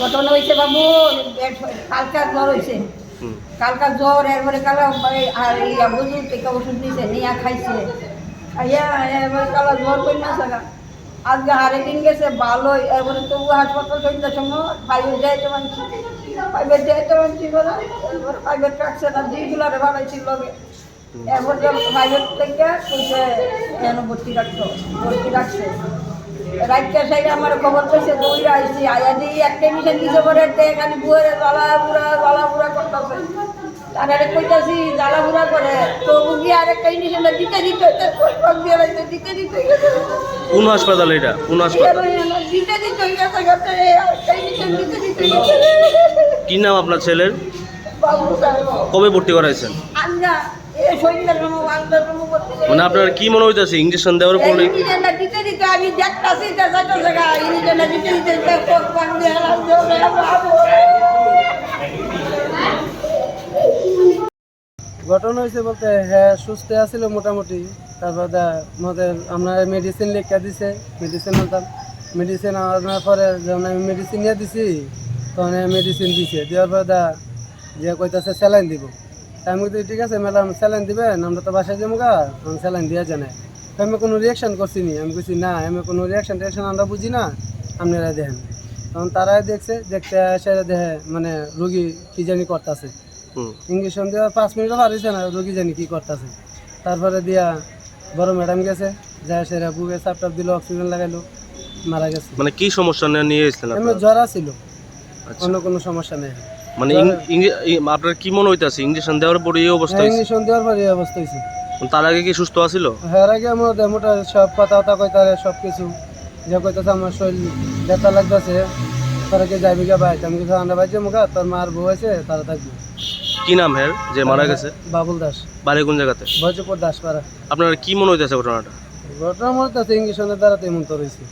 ঘটনা হয়েছে বাবু কালকার জ্বর হয়েছে কালকার জ্বর এরপরে কালা আর ইয়া বুঝু থেকে ওষুধ দিছে নিয়ে খাইছে। খাইয়া এরপরে কালা জ্বর কই না থাকা আজকে আরেকদিন গেছে ভালোই। এরপরে তবু হাসপাতাল চলতে সময় প্রাইভেট যাইতে মানছি প্রাইভেট যাইতে মানছি বলে এরপরে প্রাইভেট রাখছে না ভাড়াইছিল লগে। এরপর প্রাইভেট থেকে কইছে ভর্তি রাখতো ভর্তি রাখছে। সাইডে আমার খবর পেয়েছে দৌড়ে আইসি আয়া দিয়ে একটা মিশন দিছে পরে খালি বুয়ারে জ্বালা বুড়া জ্বালা বুড়া করতেছে তারা কইতাছি জ্বালা বুড়া করে তো আর একটা দিতে দিতে দিয়ে দিতে দিতে কোন হাসপাতাল এটা? কোন হাসপাতাল? দিতে দিতে গেছে গেছে দিতে দিতে কি নাম আপনার ছেলের? কবে ভর্তি করাইছেন? আঞ্জা মানে আপনার কি মনে হইতাছে ইঞ্জেকশন দেওয়ার পরে ঘটনা হয়েছে বলতে হ্যাঁ সুস্থ আছিল মোটামুটি। তারপর দা আমাদের আমরা মেডিসিন লিখে দিছে মেডিসিন আনতাম। মেডিসিন আনার পরে যখন আমি মেডিসিন নিয়ে দিছি তখন মেডিসিন দিছে। দেওয়ার পরে দা যে কইতাছে স্যালাইন দিব। আমি ঠিক আছে ম্যাডাম স্যালাইন দিবেন? আমরা তো বাসায় যাব গা। আমি স্যালাইন দিয়ে জানাই। তো আমি কোনো রিয়াকশন করছি নি। আমি কইছি না আমি কোনো রিয়াকশন টিয়াকশন আমরা বুঝি না। আপনারা দেখেন তখন তারাই দেখছে দেখতে সেটা দেখে মানে রুগী কি জানি করতেছে। হুম। ইঞ্জেকশন দেওয়া পাঁচ মিনিটও পারিছে না রোগী জানি কি করতেছে। তারপরে দিয়া বড় ম্যাডাম গেছে যায় সেরা বুকে চাপ টাপ দিল অক্সিজেন লাগাইলো মারা গেছে। মানে কি সমস্যা নিয়ে এসেছেন এমনি ছিল আচ্ছা। অন্য কোনো সমস্যা নেই। মানে আপনার কি মনে হইতাছে? ইঞ্জেকশন দেওয়ার পরে এই অবস্থা হয়েছে ইঞ্জেকশন দেওয়ার পরে এই অবস্থা হয়েছে তার আগে কি সুস্থ আছিল? হ্যাঁ আগে আমার মোটা সব কথা কথা কইতারে সব কিছু যে কইতাছে আমার শরীর ব্যথা লাগতেছে তারা কে যাইবি গা ভাই আমি কিছু আন্ডা ভাইছে মুখা তোর মার বউ আছে তারা থাকবে। কি নাম হ্যার যে মারা গেছে? বাবুল দাস। বাড়ি কোন জায়গাতে? ভজপুর দাসপাড়া। আপনার কি মনে হইতাছে ঘটনাটা? ঘটনা মনে হচ্ছে ইঞ্জেকশনের দ্বারা তেমন তো রয়েছে।